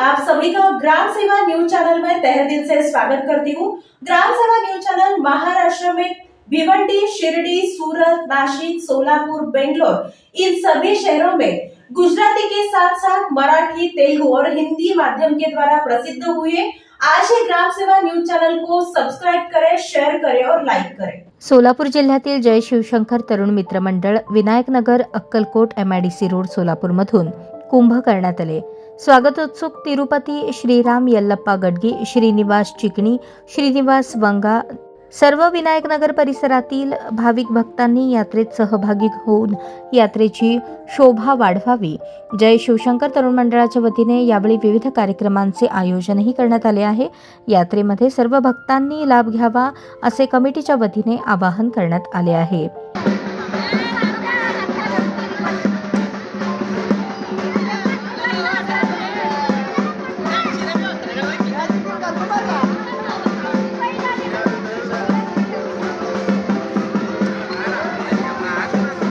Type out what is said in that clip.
आप सभी का ग्राम सेवा न्यूज चैनल में तहे दिल से स्वागत करती हूँ। ग्राम सेवा न्यूज चैनल महाराष्ट्र में भिवंडी शिरडी सूरत नासिक सोलापुर बेंगलोर इन सभी शहरों में गुजराती के साथ साथ मराठी तेलुगु और हिंदी माध्यम के द्वारा प्रसिद्ध हुए आज ही ग्राम सेवा न्यूज चैनल को सब्सक्राइब करें शेयर करें और लाइक करें। सोलापूर जिल्ह्यातील जय Shivshankar Tarun Mitra Mandal Vinayaknagar Akkalkot M I D C road सोलापूरमधून कुंभ करण्यात आले. स्वागतोत्सुक तिरुपती श्रीराम यल्लप्पा गडगी श्रीनिवास चिकणी श्रीनिवास वंगा सर्व विनायकनगर परिसरातील भाविक भक्तांनी यात्रेत सहभागी होऊन यात्रेची शोभा वाढवावी. जय शिवशंकर तरुण मंडळाच्या वतीने यावेळी विविध कार्यक्रमांचे आयोजनही करण्यात आले आहे. यात्रेमध्ये सर्व भक्तांनी लाभ घ्यावा असे कमिटीच्या वतीने आवाहन करण्यात आले आहे.